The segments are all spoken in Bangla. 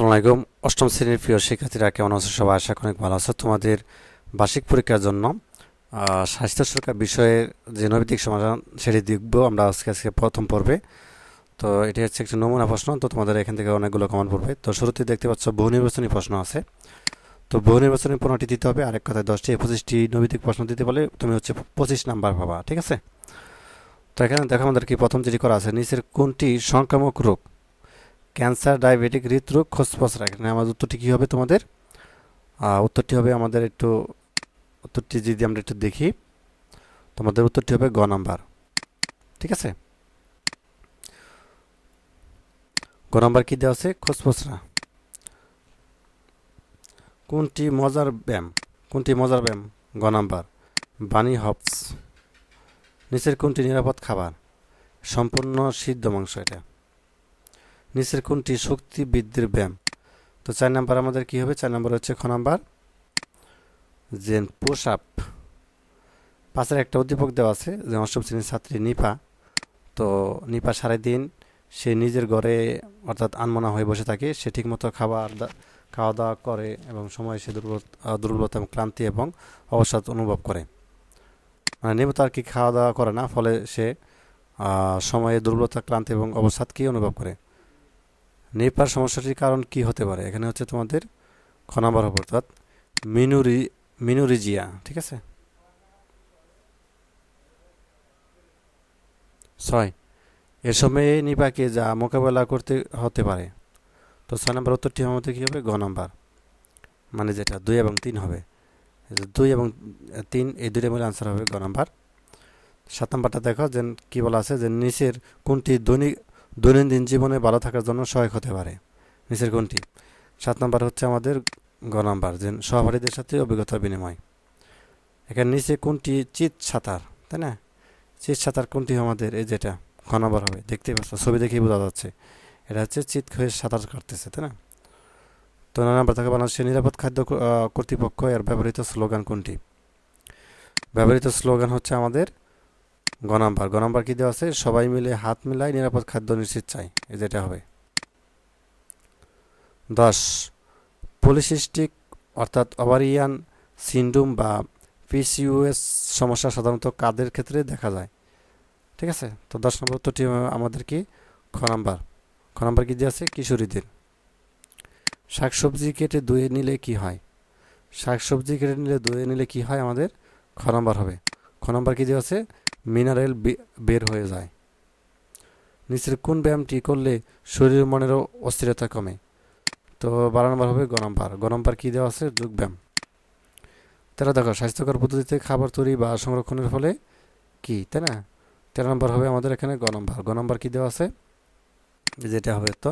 আসসালামু আলাইকুম। অষ্টম শ্রেণির প্রিয় শিক্ষার্থীরা, কেমন আছো সবাই? আশা অনেক ভালো আছো। তোমাদের বার্ষিক পরীক্ষার জন্য স্বাস্থ্য সুরক্ষা বিষয়ের যে নৈতিক সমাধান সেটি দেখব আমরা আজকে আজকে প্রথম পর্বে। তো এটি হচ্ছে একটি নমুনা প্রশ্ন। তো তোমাদের এখান থেকে অনেকগুলো কমন পড়বে। তো শুরুতে দেখতে পাচ্ছ, বহু নির্বাচনী প্রশ্ন আছে। তো বহু নির্বাচনী পনেরোটি দিতে হবে। আরেক কথায়, দশটি, পঁচিশটি নৈতিক প্রশ্ন দিতে বলে তুমি হচ্ছে পঁচিশ নাম্বার পাবা, ঠিক আছে? তো এখানে দেখো আমাদের কি প্রথম যেটি করা আছে, নিচের কোনটি সংক্রামক রোগ? ক্যান্সার, ডায়াবেটিক, হৃদরোগ খোঁজপোজ রাখেন আমাদের উত্তরটি কী হবে তোমাদের? উত্তরটি হবে আমাদের একটু, উত্তরটি যদি আমরা একটু দেখি, তোমাদের উত্তরটি হবে গ নাম্বার। ঠিক আছে? গ নাম্বার কী দেওয়া আছে? খোঁজপোসরা কোনটি মজার ব্যায়াম? কোনটি মজার ব্যায়াম? গ নাম্বার। বানি হপস নিচের কোনটি নিরাপদ খাবার? সম্পূর্ণ সিদ্ধ মাংস এটা। নিচের কোনটি শক্তি বৃদ্ধির ব্যায়াম? তো চার নাম্বার আমাদের কি হবে? চার নাম্বার হচ্ছে খ নাম্বার। জেন পুশ আপ পাশের একটা উদ্দীপক দেওয়া আছে যে অষ্টম শ্রেণির ছাত্রী নিপা। তো নিপা সারাদিন সে নিজের ঘরে অর্থাৎ আনমনা হয়ে বসে থাকে। সে ঠিকমতো খাবার খাওয়া দাওয়া করে এবং সময় সে দুর্বল দুর্বলতা এবং ক্লান্তি এবং অবসাদ অনুভব করে। মানে নিয়মিত আর কি খাওয়া দাওয়া করে না, ফলে সে সময়ে দুর্বলতা, ক্লান্তি এবং অবসাদ কি অনুভব করে। নেপার সমস্যাটির কারণ কি হতে পারে? এখানে হচ্ছে তোমাদের খ নাম্বার হবে, অর্থাৎ মিনুরি, মিনুরিজিয়া, ঠিক আছে? ছয় এর সময়ে নিপাকে যা মোকাবেলা করতে হতে পারে। তো ছয় নম্বর উত্তরটি আমাদের কী হবে? গ নাম্বার। মানে যেটা, দুই এবং তিন হবে। দুই এবং তিন, এই দুইটার মধ্যে আনসার হবে গ নাম্বার। সাত নম্বরটা দেখো, যে কী বলা আছে? যে নিচের কোনটি দৈনিক দৈনন্দিন জীবনে ভালো থাকার জন্য সহায়ক হতে পারে। নিচের কোনটি? সাত নাম্বার হচ্ছে আমাদের গ নাম্বার, যে সহপাঠীদের সাথে অভিজ্ঞতার বিনিময়। এখানে নিচে কোনটি? চিত সাঁতার, তাই না? চিত সাঁতার কোনটি আমাদের? এই যেটা, খ নাম্বার হবে। দেখতেই পাচ্ছ, ছবি দেখেই বোঝা যাচ্ছে। এটা হচ্ছে চিত হয়ে সাঁতার কাটতেছে, তাই না? তো নয় নাম্বার থাকে বাংলাদেশের নিরাপদ খাদ্য কর্তৃপক্ষ। এর ব্যবহৃত স্লোগান কোনটি? ব্যবহৃত স্লোগান হচ্ছে আমাদের গ নাম্বার গ নাম্বার কি দেওয়া আছে? সবাই মিলে হাত মিলাই নিরাপদ খাদ্য নিশ্চিত চাই। যেটা হবে। দশ পলিসিস্টিক অর্থাৎ ওভারিয়ান সিন্ডুম বা পিসিউএস সমস্যা সাধারণত কাদের ক্ষেত্রে দেখা যায়? ঠিক আছে? তো দশ নম্বর উত্তরটি আমাদের কি? খ নাম্বার। খ নাম্বার কি দিয়ে আছে? কিশোরীদের। শাকসবজি কেটে ধুয়ে নিলে কি হয়? শাকসবজি কেটে নিলে ধুয়ে নিলে কি হয়? আমাদের খ হবে। খ কি দেওয়া আছে? মিনারেল বের হয়ে যায়। নিচের কোন ব্যায়ামটি করলে শরীর মনেরও অস্থিরতা কমে? তো বারো নম্বর হবে গ নাম্বার গ নাম্বার কী দেওয়া আছে? যোগ ব্যায়াম। তেরো দেখো, স্বাস্থ্যকর পদ্ধতিতে খাবার তৈরি বা সংরক্ষণের ফলে কি, তাই না? তেরো নম্বর হবে আমাদের এখানে গ নম্বর গ নম্বর কী দেওয়া আছে? যেটা হবে তো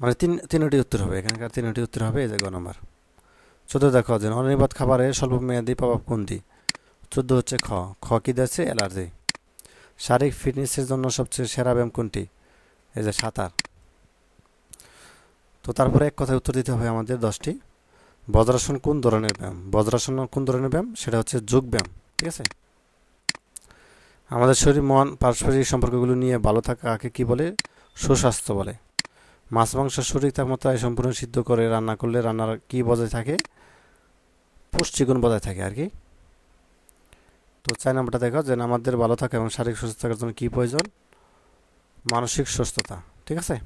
মানে তিন, তিনটি উত্তর হবে। এখানকার তিনটি উত্তর হবে এই যে গ নম্বর চোদ্দ দেখো, যে অনির্বাদ খাবারে স্বল্প মেয়াদী প্রভাব কোনটি? চোদ্দ হচ্ছে খ। খ কি দিয়েছে? অ্যালার্জি। শারীরিক ফিটনেসের জন্য সবচেয়ে সেরা ব্যায়াম কোনটি? এই যে সাঁতার। তো তারপরে এক কথায় উত্তর দিতে হবে আমাদের দশটি। বজ্রাসন কোন ধরনের ব্যায়াম? বজ্রাসন কোন ধরনের ব্যায়াম? সেটা হচ্ছে যোগ ব্যায়াম, ঠিক আছে? আমাদের শরীর মন, পারস্পরিক সম্পর্কগুলো নিয়ে ভালো থাকাকে কি বলে? সুস্বাস্থ্য বলে। মাছ মাংস শরীর তাপমাত্রায় সম্পূর্ণ সিদ্ধ করে রান্না করলে রান্নার কি বজায় থাকে? পুষ্টিগুণ বজায় থাকে আর কি। তো চার নাম্বারটা দেখো যে আমাদের ভালো থাকা এবং শারীরিক সুস্থ থাকার জন্য কী প্রয়োজন? মানসিক সুস্থতা, ঠিক আছে?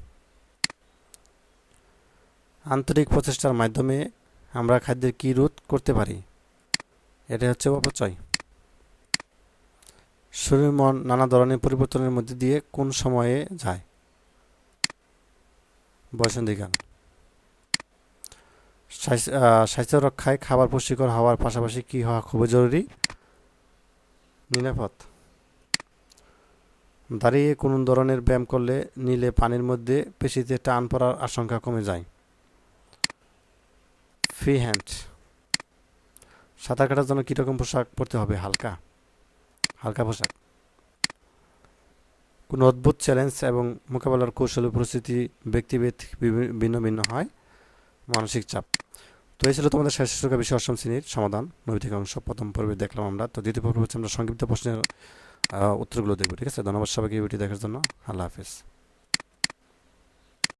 আন্তরিক প্রচেষ্টার মাধ্যমে আমরা খাদ্যের কী রোধ করতে পারি? এটা হচ্ছে অপচয়। শরীর, মন নানা ধরনের পরিবর্তনের মধ্যে দিয়ে কোন সময়ে যায়? বয়সন্ধিকাল স্বাস্থ্য রক্ষায় খাবার পুষ্টিকর হওয়ার পাশাপাশি কী হওয়া খুবই জরুরি? নিরাপদ। দাঁড়িয়ে কোন ধরনের ব্যায়াম করলে নিলে পানির মধ্যে পেশিতে টান পড়ার আশঙ্কা কমে যায়। Free hand. সাঁতার কাটার জন্য কীরকম পোশাক পরতে হবে? হালকা। হালকা পোশাক। কোনো অদ্ভুত চ্যালেঞ্জ এবং মোকাবেলার কৌশল ও পরিস্থিতি ব্যক্তিভেদ ভিন্ন ভিন্ন হয়। মানসিক চাপ। তো এই ছিল তোমাদের শেষ শিক্ষা বিষয় অষ্টম শ্রেণির সমাধান। নৈতিক অংশ, প্রথম পর্বে দেখলাম আমরা। তো দ্বিতীয় পর্বে হচ্ছে আমরা সংক্ষিপ্ত প্রশ্নের উত্তরগুলো দেখব, ঠিক আছে? ধন্যবাদ সবাইকে ভিডিও দেখার জন্য। আল্লাহ হাফিজ।